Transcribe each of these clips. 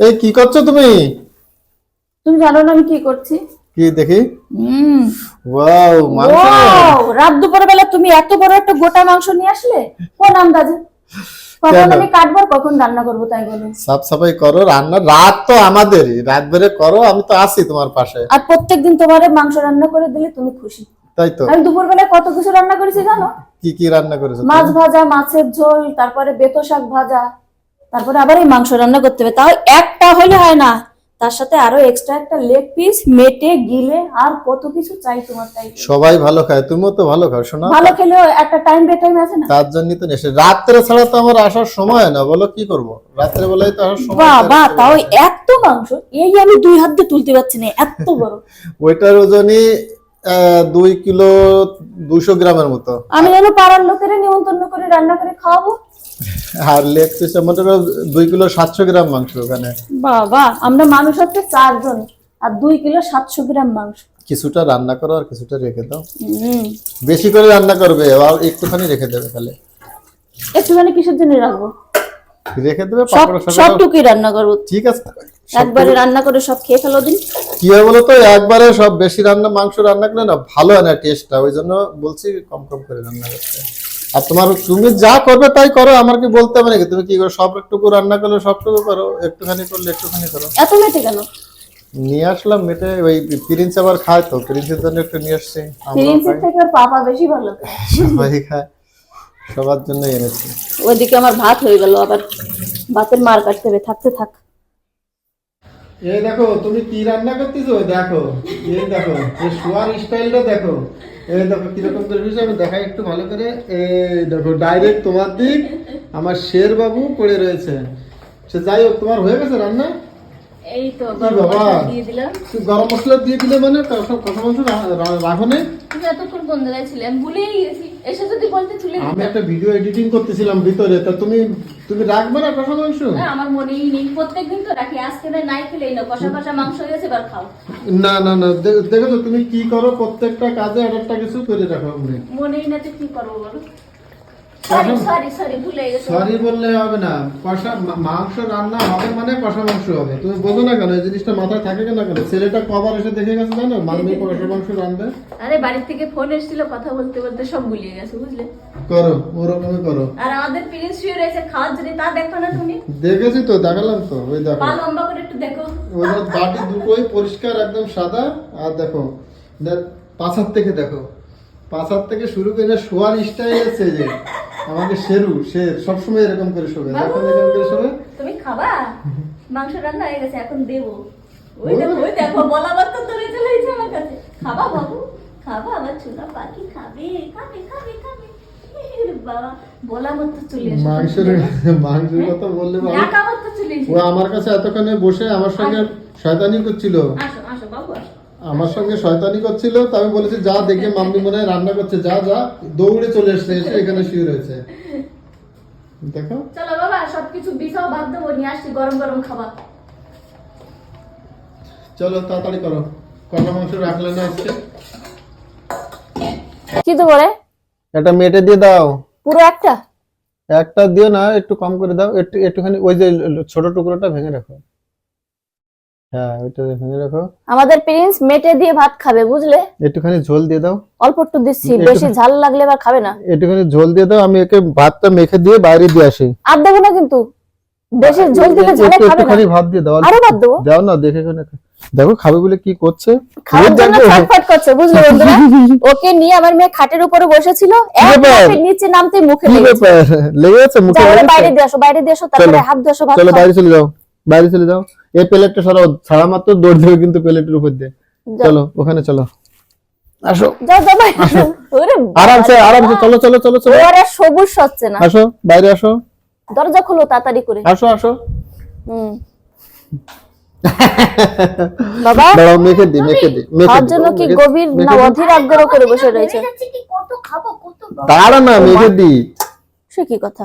এই কি করছ তুমি? তুমি জানো না আমি কি করছি? কি দেখি। হুম। ওয়াও মাংস। রাত দুপুর বেলা তুমি এত বড় একটা গোটা মাংস নিয়ে আসলে? কোন আন্দাজে? কখন আমি কাটবো কখন রান্না করব তাই বলো। সাফ সাফাই করো রান্না রাত তো আমাদেরই। রাত করো আমি তো আছি তোমার পাশে। আর প্রত্যেকদিন তোমার মাংস রান্না করে দিলে তুমি খুশি। তাই তো। আমি দুপুর বেলায় কত কিছু রান্না করেছি জানো? কি কি রান্না করেছ মাছ ভাজা মাছের ঝোল তারপরে বেতো শাক ভাজা। তারপরে আবার এই মাংস রান্না করতে হবে। তাও একটা হলে হয় না। তার সাথে আরও এক্সট্রা একটা লেগ পিস মেটে গিলে আর কত কিছু চাই তোমার তাই। সবাই ভালো খায় তুমিও তো ভালো খাও শোনা। ভালো খেলেও একটা টাইম বে টাইম আছে না? তার জন্য তো নেশে রাত্রে ছাড়া তো আমার আসার সময় না বলো কি করব? রাত্রে বেলায় তো আসার সময় বাবা তাও এত মাংস এই আমি দুই হাত দিয়ে তুলতে পারছি না এত বড়। ওইটার ওজনই দুই কিলো দুশো গ্রামের মতো। আমি যেন পাড়ার লোকের নিমন্ত্রণ করে রান্না করে খাওয়াবো। আর লেগ পিস মনে দুই কিলো সাতশো গ্রাম মাংস ওখানে। বাবা আমরা মানুষ হচ্ছে চারজন আর দুই কিলো সাতশো গ্রাম মাংস। কিছুটা রান্না করো আর কিছুটা রেখে দাও। বেশি করে রান্না করবে আর একটুখানি রেখে দেবে তাহলে। একটুখানি কিসের জন্য রাখব? রেখে দেবে সব সবটুকুই রান্না করব। ঠিক আছে। একবারে রান্না করে সব খেয়ে ফেলো দিন। কি হয় বলতো? একবারে সব বেশি রান্না মাংস রান্না করলে না ভালো হয় না টেস্টটা ওই জন্য বলছি কম কম করে রান্না করতে। আর তোমার তুমি যা করবে তাই করো আমার কি বলতে হবে নাকি? তুমি কি করো? সবটুকু রান্না করলে সবটুকু করো? একটুখানি করলে একটুখানি করো। এত মেটে গেল নিয়ে আসলাম মেটে ওই প্রিন্স আবার খায় তো প্রিন্সের জন্য একটু নিয়ে আসছি। প্রিন্সের থেকে ওর পাপা বেশি ভালো। সবাই খায়। সবার জন্য এনেছি। ওইদিকে আমার ভাত হয়ে গেল আবার ভাতের মার কাটতে হবে। থাকতে থাক। এই দেখো তুমি কি রান্না করতেছো? দেখো এই দেখো এই শোয়ার স্টাইলটা দেখো। এই দেখো কীরকম করে বিষয় আমি দেখাই একটু ভালো করে। এই দেখো ডাইরেক্ট তোমার দিক আমার শের বাবু পড়ে রয়েছে। সে যাই হোক তোমার হয়ে গেছে রান্না? এই তো কি বাবা? দিয়ে দিলাম। গরম মশলা দিয়ে দিলে মানে সব কথা মাংস রাখো তুমি এতক্ষণ কোন জায়গায় ছিলে আমি ভুলেই গেছি। এসে যদি বলতে তুলে আমি একটা ভিডিও এডিটিং করতেছিলাম ভিতরে তা তুমি তুমি রাখবে না কষা মাংস? না, আমার মনেই নেই। প্রত্যেকদিন তো রাখি আজকে না নাই খেলেই না কষা কষা মাংস হয়ে গেছে এবার খাও। না না না দেখো তো তুমি কি করো প্রত্যেকটা কাজে আর একটা কিছু করে রাখো মনে। মনেই না যে কি করব বলো। সরি বললে হবে না। কষা মাংস রান্না হবে মানে কষা মাংস হবে। তুমি বোঝো না কেন? এই জিনিসটা মাথায় থাকে না কেন? ছেলেটা কবার এসে দেখে গেছে জানো? মানবি কষা মাংস রান্না আরে বাড়ির থেকে ফোন এসেছিল কথা বলতে বলতে সব গুলিয়ে গেছে বুঝলে? করো ওরকমই করো। আর আমাদের প্রিন্স শুয়ে রয়েছে খাওয়ার জন্য তা দেখো না তুমি? দেখেছি তো দেখালাম তো ওই দেখো। পা লম্বা করে একটু দেখো। ওদের বাটি দুটোই পরিষ্কার একদম সাদা। আর দেখো দেখ, পাছার থেকে দেখো। পাছার থেকে শুরু করে শোয়ার স্টাইল আছে যে আমাকে শেরু শের সবসময় এরকম করে শোবে। যখন এরকম করে শোবে? তুমি খাবা? মাংস রান্না হয়ে গেছে এখন দেবো। ওই দেখো ওই দেখো বলা মাত্র ধরে চলে এসেছে আমার কাছে। খাবা বাবু? খাবা আমার চুলা পাখি খাবে খাবে খাবে খাবে। বাবা বলা মাত্র চলে এসেছে। মাংসের মাংসের কথা বললে বাবা, মাত্র চলে ও আমার কাছে এতক্ষণে বসে আমার সঙ্গে শয়তানি করছিল। আসো আসো বাবু আসো। আমার সঙ্গে শয়তানি করছিল তো আমি বলেছি যা দেখে মাম্মি মনে হয় রান্না করছে যা যা। দৌড়ে চলে এসছে এসে এখানে শুয়ে রয়েছে। দেখো। চলো বাবা সবকিছু বিছাও বাদ দেবো নিয়ে আসছি গরম গরম খাবার। চলো তাড়াতাড়ি করো। কটা মাংস রাখলে না আজকে কি তো বলে? এটা মেটে দিয়ে দাও। পুরো একটা? একটা দিও না একটু কম করে দাও। একটু একটুখানি ওই যে ছোট টুকরোটা ভেঙে রাখো। হ্যাঁ রাখো আমাদের প্রিন্স মেটে দিয়ে ভাত খাবে বুঝলে? একটুখানি ঝোল দিয়ে দাও। অল্প একটু দিচ্ছি বেশি ঝাল লাগলে আবার খাবে না। একটুখানি ঝোল দিয়ে দাও আমি একে ভাতটা মেখে দিয়ে বাইরে দিয়ে আসি। আর দেবো না কিন্তু। বেশি ঝোল দিলে ঝালে খাবে না। একটুখানি ভাত দিয়ে দাও। আরও ভাত দেবো। দাও না দেখে দেখো খাবে বলে কি করছে? খাওয়ার জন্য। ছটফট করছে বুঝলে বন্ধুরা? ওকে নিয়ে আমার মেয়ে খাটের উপরে বসেছিল। এক নিচে নামতে মুখে লেগেছে। লেগে গেছে মুখে লেগেছে? বাইরে দিয়ে আসো বাইরে দিয়ে আসো তারপরে হাত দিয়ে আসো চলো বাইরে চলে যাও। বাইরে চলে যাও। এই প্লেটটা সরাও। ছাড়া মাত্র দৌড় দেবে কিন্তু প্লেটের উপর দিয়ে। চলো ওখানে চলো। আসো। যাও যাও বাইরে আসো। আরামসে আরামসে। চলো চলো চলো চলো। ওর সবুজ হচ্ছে না। আসো বাইরে আসো। দরজা খোলো তাড়াতাড়ি করে। আসো আসো। হুম। বাবা। দাঁড়াও মেখে দি মেখে দি মেখে জন্য কি গভীর না অধীর আগ্রহ করে বসে রয়েছে? কত খাব কত দাঁড়া না মেখে দি সে কি কথা?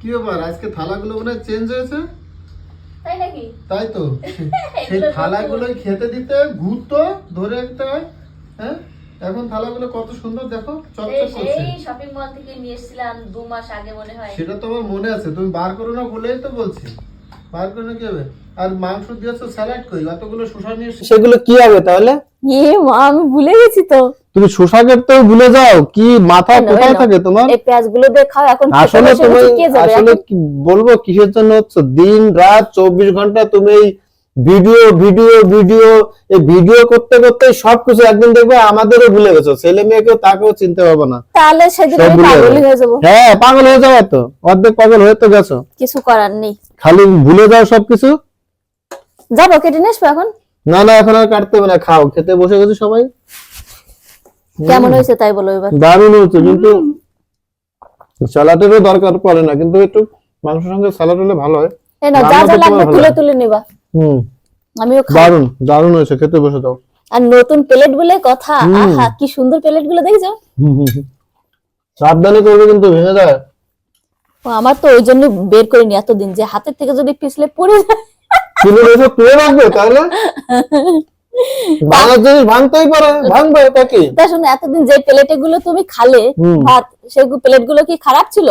কি ব্যাপার? আজকে থালাগুলো মনে চেঞ্জ হয়েছে? তাই নাকি? তাই তো। সেই থালাগুলো খেতে দিতে ঘুরতো ধরে রাখতে হয়? হ্যাঁ এখন থালাগুলো কত সুন্দর দেখো চকচক করছে। সেই শপিং মল থেকে নিয়ে এসেছিলাম দু মাস আগে মনে হয়। সেটা তো আমার মনে আছে তুমি বার করো না বলেই তো বলছি। বার করে না কি হবে? আর মাংস দিয়েছ স্যালাড কই? অতগুলো শসা নিয়ে সেগুলো কি হবে তাহলে? এ মা আমি ভুলে গেছি তো। তুমি শসা কাটতে ভুলে যাও কি মাথা কোথায় থাকে তোমার? এই পেঁয়াজগুলো দিয়ে খাও এখন আসলে তুমি আসলে বলব কিসের জন্য হচ্ছে? দিন রাত চব্বিশ ঘণ্টা তুমি এই ভিডিও ভিডিও ভিডিও এই ভিডিও করতে করতে সবকিছু একদিন দেখবে আমাদেরও ভুলে গেছো। ছেলে মেয়েকেও তাকেও চিনতে পারব না। তাহলে সেদিন যাবে। হয়ে যাব। হ্যাঁ পাগল হয়ে যাবে তো। অর্ধেক পাগল হয়ে তো গেছো। কিছু করার নেই। খালি ভুলে যাও সবকিছু? যাব কেটে আসব এখন? না না এখন আর কাটতে হবে না খাও। খেতে বসে গেছি সবাই? কেমন হয়েছে তাই বলো এবার? দারুণ হচ্ছে কিন্তু স্যালাডেরও দরকার পড়ে না কিন্তু একটু মাংসের সঙ্গে স্যালাড হলে ভালো হয়। এই না যা যা লাগবে তুলে তুলে নিবা। হুম। আমিও দারুণ দারুণ হয়েছে খেতে বসে দাও আর নতুন প্লেট বলে কথা। আহা কি সুন্দর প্লেটগুলো দেখছ। সাবধানে করবে কিন্তু ভেঙে যায়। ও, আমার তো ওই জন্য বের করিনি এতদিন যে হাতের থেকে যদি পিছলে পড়ে যায়। রাখবে তাহলে? ভাঙার জিনিস ভাঙতেই পারে ভাঙবে এটা কি? তা শুনো এতদিন যে প্লেটগুলো তুমি খালে ভাত সেই প্লেটগুলো কি খারাপ ছিল?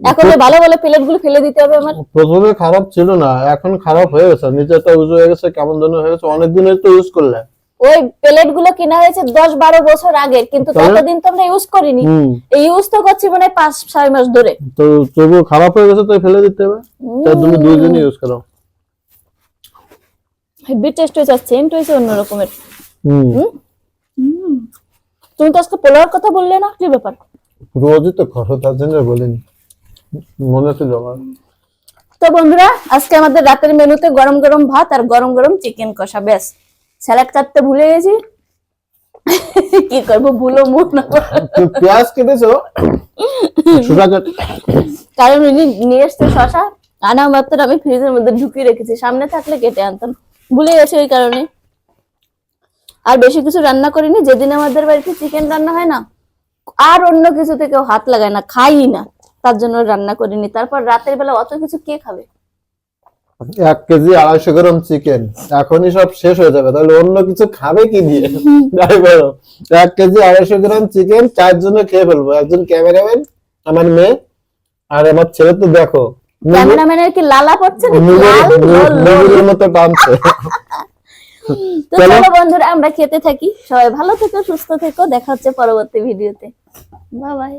এখন ভালো ভালো প্লেটগুলো ফেলে দিতে হবে আমার। প্রথমে খারাপ ছিল না এখন খারাপ হয়ে গেছে নিচেটা উজু হয়ে গেছে কেমন যেন হয়ে গেছে অনেকদিনের তো ইউজ করলে। ওই প্লেটগুলো কেনা হয়েছে দশ বারো বছর আগের কিন্তু? ততদিন তো আমরা ইউজ করিনি। এই ইউজ তো করছি মানে পাঁচ ছয় মাস ধরে। তো তবুও খারাপ হয়ে গেছে তো ফেলে দিতে হবে। তুমি ইউজ করো। হেভি টেস্ট হয়েছে আর সেন্ট হয়েছে অন্য রকমের। তুমি তো আজকে পোলাওয়ার কথা বললে না কি ব্যাপার? রোজই তো করো তার জন্য বলিনি। মনে ছিল আমার। তো বন্ধুরা আজকে আমাদের রাতের মেনুতে গরম গরম ভাত আর গরম গরম চিকেন কষা ব্যাস। স্যালাড কাটতে ভুলে গেছি। কি করব ভুলো মুখ না। পেঁয়াজ কেটেছো? কারণ উনি নিয়ে এসছে শশা আনা মাত্র আমি ফ্রিজের মধ্যে ঢুকিয়ে রেখেছি সামনে থাকলে কেটে আনতাম। ভুলে গেছি ওই কারণে। আর বেশি কিছু রান্না করিনি, যেদিন আমাদের বাড়িতে চিকেন রান্না হয় না, আর অন্য কিছুতে কেউ হাত লাগায় না খাই না, তার জন্য রান্না করিনি। তারপর রাতের বেলা অত কিছু কে খাবে? এক কেজি আড়াইশো গ্রাম চিকেন এখনই সব শেষ হয়ে যাবে, তাহলে অন্য কিছু খাবে কি দিয়ে? যাই বলো, এক কেজি আড়াইশো গ্রাম চিকেন চারজনে খেয়ে ফেলব, একজন ক্যামেরাম্যান আমার মেয়ে, আর আমার ছেলে তো দেখো। ক্যামেরাম্যানের কি লালা পড়ছে? লাল মতো টানছে। তো। চলো বন্ধুরা আমরা খেতে থাকি। সবাই ভালো থেকো সুস্থ থেকো। দেখা হচ্ছে পরবর্তী ভিডিওতে। Bye bye.